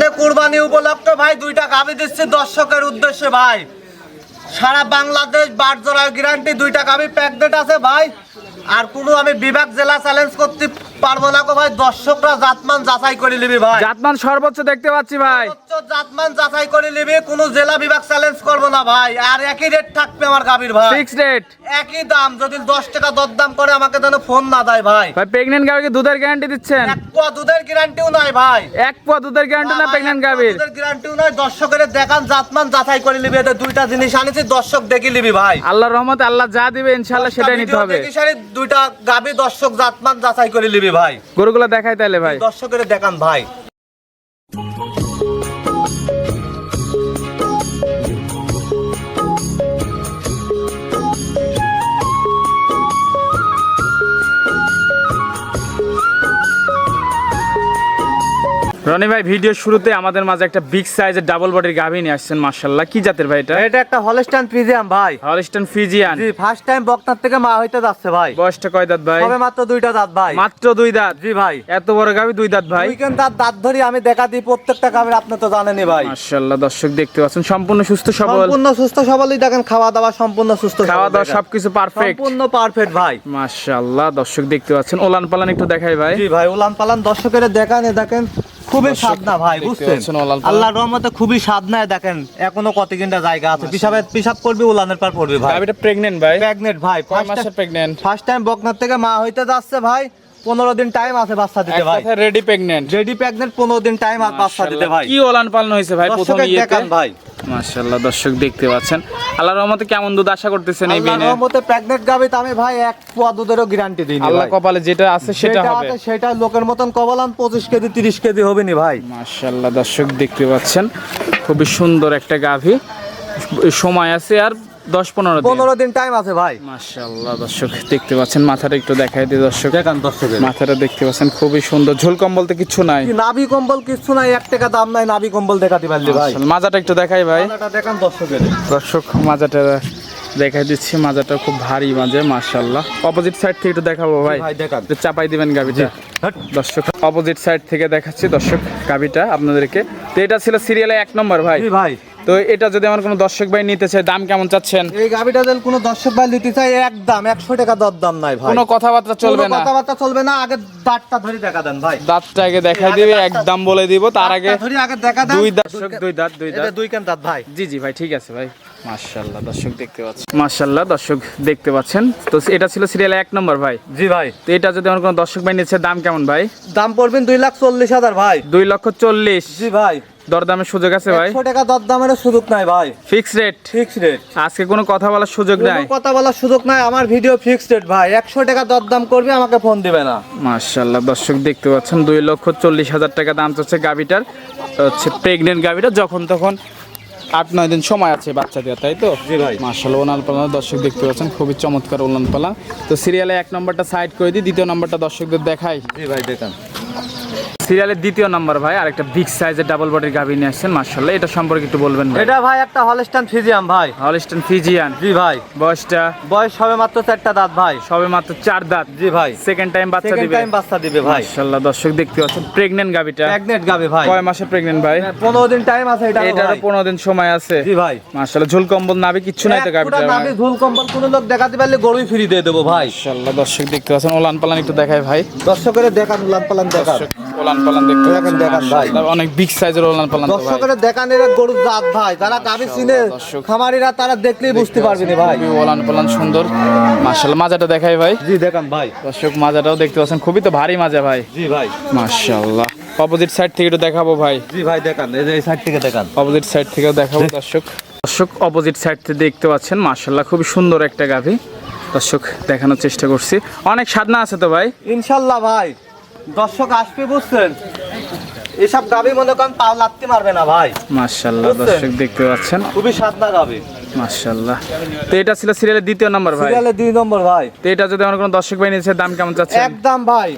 সামনে কুরবানি উপলক্ষে ভাই, দুইটা গাবি দিচ্ছি দর্শকের উদ্দেশ্যে ভাই। সারা বাংলাদেশ বার জোড়ার গ্যারান্টি দুইটা গাবি প্যাকডেট আছে ভাই। আর কোনো আমি বিভাগ জেলা চ্যালেঞ্জ করতে পারব না গো ভাই দর্শকরা জাতমান যাচাই করে নিবি ভাই। জাতমান সর্বোচ্চ দেখতে পাচ্ছি ভাই। জাতমান যাচাই করে নিবি কোনো জেলা বিভাগ চ্যালেঞ্জ করব না ভাই। আর একই রেট থাকবে আমার গাবির ভাই। ফিক্স রেট একই দাম যদি দশ টাকা দরদাম করে আমাকে যেন ফোন না দেয় ভাই। ভাই প্রেগনেন্ট গাবিকে দুধের গ্যারান্টি দিচ্ছেন? এক পোয়া দুধের গ্যারান্টিও নাই ভাই। এক পোয়া দুধের গ্যারান্টি না প্রেগনেন্ট গাবির দুধের গ্যারান্টিও নাই। দর্শকের দেখান জাতমান যাচাই করে নিবি এতে দুইটা জিনিস আনিছি দর্শক দেখি নিবি ভাই। আল্লাহর রহমতে আল্লাহ যা দিবে ইনশাআল্লাহ সেটাই নিতে হবে। দুইটা গাবি দর্শক জাতমান যাচাই করে নিবি ভাই। গরুগুলো দেখাই তাহলে ভাই। দর্শকের দেখান ভাই। রনি ভাই ভিডিও শুরুতে আমাদের মাঝে একটা বিগ সাইজের ডাবল বডির গাভী নিয়ে আসছেন মাশাআল্লাহ। কি জাতের ভাই এটা? এটা একটা হলস্টাইন ফ্রিজিয়াম ভাই। হলিস্টন ফিজিয়ান জি ফার্স্ট টাইম বক্তার থেকে মা হইতে যাচ্ছে ভাই। বয়সটা কয় দাঁত ভাই? সবে মাত্র দুইটা দাঁত ভাই? মাত্র দুই দাঁত? জি ভাই। এত বড় গাভী দুই দাঁত ভাই? উইকেন্ড দাঁত দাঁত ধরি আমি দেখা দিই প্রত্যেকটা গাবির আপনি তো জানেনই ভাই। মাশাআল্লাহ দর্শক দেখতে পাচ্ছেন সম্পূর্ণ সুস্থ সবল। সম্পূর্ণ সুস্থ সবলই দেখেন খাওয়া দাওয়া সম্পূর্ণ সুস্থ খাওয়া দাওয়া সবকিছু পারফেক্ট সম্পূর্ণ পারফেক্ট ভাই। মাশাআল্লাহ দর্শক দেখতে পাচ্ছেন ওলান পালান একটু দেখাই ভাই। জি ভাই ওলান পালান দর্শকের দেখান দেখেন। খুবই সাধনা ভাই বুঝছেন? আল্লাহর রহমতে খুবই সাধনায় দেখেন এখনও কত কিনটা জায়গা আছে। পিসাবে পিসাব করবি উলানের পার পড়বি ভাই। এটা প্রেগনেন্ট ভাই। প্রেগনেন্ট ভাই প্রেগনেন্ট ফার্স্ট টাইম বকনার থেকে মা হইতে যাচ্ছে ভাই। পনেরো দিন টাইম আছে বাচ্চা দিতে ভাই। রেডি প্রেগনেন্ট রেডি প্রেগনেন্ট পনেরো দিন টাইম আছে বাচ্চা দিতে ভাই। কি ওলান পালন হয়েছে ভাই প্রথম দেখান ভাই। মাশাআল্লাহ দর্শক দেখতে পাচ্ছেন। আল্লাহর রহমতে কেমন দুধ আশা করতেছেন এই আল্লাহর বিনে? রহমতে প্রেগনেন্ট গাবিতে আমি ভাই এক পোয়া দুধেরও গ্যারান্টি দিই আল্লাহ কপালে যেটা আছে সেটা সেটা হবে। আছে সেটা লোকের মতন কবলান পঁচিশ কেজি তিরিশ কেজি হবে নি ভাই। মাশাআল্লাহ দর্শক দেখতে পাচ্ছেন। খুবই সুন্দর একটা গাভী। সময় আছে আর দশ পনেরো দিন। পনেরো দিন টাইম আছে ভাই। মাশাআল্লাহ দর্শক দেখতে পাচ্ছেন মাথাটা একটু দেখাই দিই দর্শক। দেখান দর্শকের। মাথাটা দেখতে পাচ্ছেন খুবই সুন্দর। ঝোল কম্বল তো কিছু নাই। নাভি কম্বল কিছু নাই এক টাকা দাম নাই নাভি কম্বল দেখাতে পারলি ভাই। মাজাটা একটু দেখাই ভাই। দেখান দর্শকের। দর্শক মাজাটা দেখাই দিচ্ছি মাজাটা খুব ভারী মাঝে মাশাআল্লাহ। অপোজিট সাইড থেকে একটু দেখাবো ভাই। ভাই দেখান। চাপাই দিবেন গাবিটা দর্শক অপোজিট সাইড থেকে দেখাচ্ছি দর্শক গাবিটা আপনাদেরকে। তো এটা ছিল সিরিয়ালে এক নম্বর ভাই। ভাই। তো এটা যদি আমার কোনো দর্শক ভাই নিতে চায় দাম কেমন চাচ্ছেন? এই গাবিটা যদি কোনো দর্শক ভাই নিতে চাই একদম একশো টাকা দর দাম নাই ভাই। কোনো কথাবার্তা চলবে না। কথাবার্তা চলবে না আগে দাঁতটা ধরে দেখা দেন ভাই। দাঁতটা আগে দেখা দিবে একদম বলে দিব তার আগে ধরে আগে দেখা দেন। দুই দাঁত দর্শক, দুই দাঁত দুই এটা দাঁত। দুই কান দাঁত ভাই। জি জি ভাই ঠিক আছে ভাই। মাশাআল্লাহ দর্শক দেখতে পাচ্ছেন। মাশাআল্লাহ দর্শক দেখতে পাচ্ছেন। তো এটা ছিল সিরিয়াল এক নম্বর ভাই। জি ভাই। তো এটা যদি আমার কোনো দর্শক ভাই নিচ্ছে দাম কেমন ভাই? দাম পড়বেন দুই লাখ চল্লিশ হাজার ভাই। দুই লক্ষ চল্লিশ। জি ভাই। দরদামের সুযোগ আছে ভাই? একশো টাকা দর দামের সুযোগ নাই ভাই। ফিক্স রেট ফিক্স রেট আজকে কোনো কথা বলার সুযোগ নাই? কোনো কথা বলার সুযোগ নাই আমার ভিডিও ফিক্সড রেট ভাই। একশো টাকা দরদাম করবে আমাকে ফোন দিবে না। মাশাআল্লাহ দর্শক দেখতে পাচ্ছেন দুই লক্ষ চল্লিশ হাজার টাকা দাম চাচ্ছে গাভিটার হচ্ছে প্রেগনেন্ট গাভিটা যখন তখন আট নয় দিন সময় আছে বাচ্চা দেওয়া তাই তো। মার্শাল ওনাল পালান দর্শক দেখতে পাচ্ছেন খুবই চমৎকার ওনাল পালা। তো সিরিয়ালে এক নম্বরটা সাইড করে দিই দ্বিতীয় নম্বরটা দর্শকদের দেখাই। জি ভাই দেখান। সিরিয়ালের দ্বিতীয় নম্বর ভাই আরেকটা বিগ সাইজের ডাবল বডির গাভি নিয়ে আসছেন মার্শাল্লাহ এটা সম্পর্কে একটু বলবেন ভাই। এটা ভাই একটা হলস্টান ফিজিয়াম ভাই। হলিস্টন ফিজিয়ান জি ভাই। বয়সটা? বয়স হবে মাত্র চারটা দাঁত ভাই। সবে মাত্র চার দাঁত। জি ভাই। সেকেন্ড টাইম বাচ্চা সেকেন্ড দিবে। টাইম বাচ্চা দিবে ভাই। মার্শাল্লাহ দর্শক দেখতে পাচ্ছেন প্রেগনেন্ট গাভিটা। প্রেগনেন্ট গাবে ভাই। কয় মাসে প্রেগনেন্ট ভাই? পনেরো দিন টাইম আছে এটা এটারও পনেরো দিন সময় আছে। জি ভাই। মার্শাল্লাহ ঝুল কম্বল নাবি কিচ্ছু নাই তো গাভিটা নাভি ধুল কম্বল কোনো লোক দেখাতে পারলে গরুই ফ্রি দিয়ে দেবো ভাই। মার্শাল্লাহ দর্শক দেখতে পাচ্ছেন ওলান পালান একটু দেখাই ভাই। দর্শকের দেখান উলান পালান দেখান। ওলান পালান দেখতে দেখান, পাচ্ছেন। ভাই। অনেক বিগ সাইজের ওলান পালান তো দেখান এরা গরুর জাত ভাই যারা গাভি চিনে খামারিরা তারা দেখলেই বুঝতে পারবে না ভাই। খুবই ওলান পালান সুন্দর। মার্শাল্লাহ মাজাটা দেখাই ভাই। জি দেখান ভাই। দর্শক মাজাটাও দেখতে পাচ্ছেন খুবই তো ভারী মাজা ভাই। জি ভাই। অপোজিট সাইড থেকে একটু দেখাবো ভাই। জি ভাই দেখান। এই সাইড থেকে দেখান। অপোজিট সাইড থেকেও দেখাবো দর্শক। দর্শক অপোজিট সাইড থেকে দেখতে পাচ্ছেন মার্শাল্লাহ খুবই সুন্দর একটা গাভী। দর্শক দেখানোর চেষ্টা করছি। অনেক সাধনা আছে তো ভাই? ইনশাল্লাহ ভাই। দর্শক আসবে বুঝছেন? এসব গাভি মনে করেন পাও লাগতে মারবে না ভাই। মার্শাল্লাহ দর্শক দেখতে পাচ্ছেন। খুবই সাদনা গাভি মার্শাল্লাহ তো এটা ছিল সিরিয়ালের দ্বিতীয় নাম্বার ভাই। সিরিয়ালে দুই নম্বর ভাই। তো এটা যদি আমার কোনো দর্শক ভাই নিচ্ছে দাম কেমন চাচ্ছেন? একদম ভাই।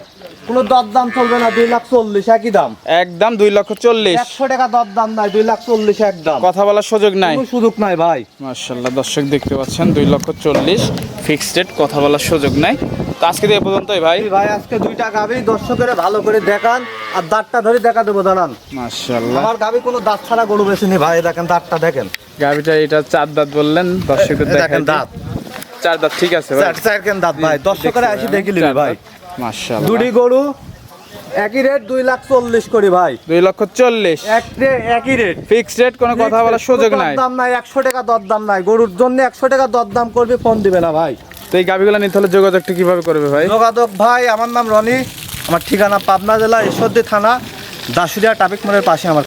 কোনো দর দাম চলবে না দুই লাখ চল্লিশ একই দাম। একদম দুই লক্ষ চল্লিশ। একশো টাকা দর দাম নাই দুই লাখ চল্লিশ একদম। কথা বলার সুযোগ নাই। সুযোগ নাই ভাই। মার্শাল্লাহ দর্শক দেখতে পাচ্ছেন দুই লক্ষ চল্লিশ। ফিক্সড রেট কথা বলার সুযোগ নাই। তো আজকে দিয়ে এ পর্যন্তই ভাই। ভাই আজকে দুইটা গাবি দর্শকের ভালো করে দেখান আর দাঁতটা ধরে দেখা দেবো দাঁড়ান। মাশাল্লাহ আমার গাবি কোনো দাঁত ছাড়া গরু বেশি নেই ভাই দেখেন দাঁতটা দেখেন। গাভিটা এটা চার দাঁত বললেন দর্শকদের দেখেন দাঁত। চার দাঁত ঠিক আছে ভাই। চার চারকেন দাঁত ভাই? দর্শকের আসি দেখি নিবি ভাই। মাশাল্লাহ দুটি গরু একই রেট দুই লাখ চল্লিশ করি ভাই। দুই লক্ষ চল্লিশ। একই রেট ফিক্সড রেট কোনো কথা বলার সুযোগ নাই। দাম নাই একশো টাকা দর দাম নাই। গরুর জন্য একশো টাকা দর দাম করবে ফোন দিবে না ভাই। তো এই গাভিগুলো নিতে হলে যোগাযোগটা কীভাবে করবে ভাই? যোগাযোগ ভাই, আমার নাম রনি, আমার ঠিকানা পাবনা জেলা ঈশ্বরদী থানা দাসুরিয়া ট্রাফিক মোড়ের পাশে আমার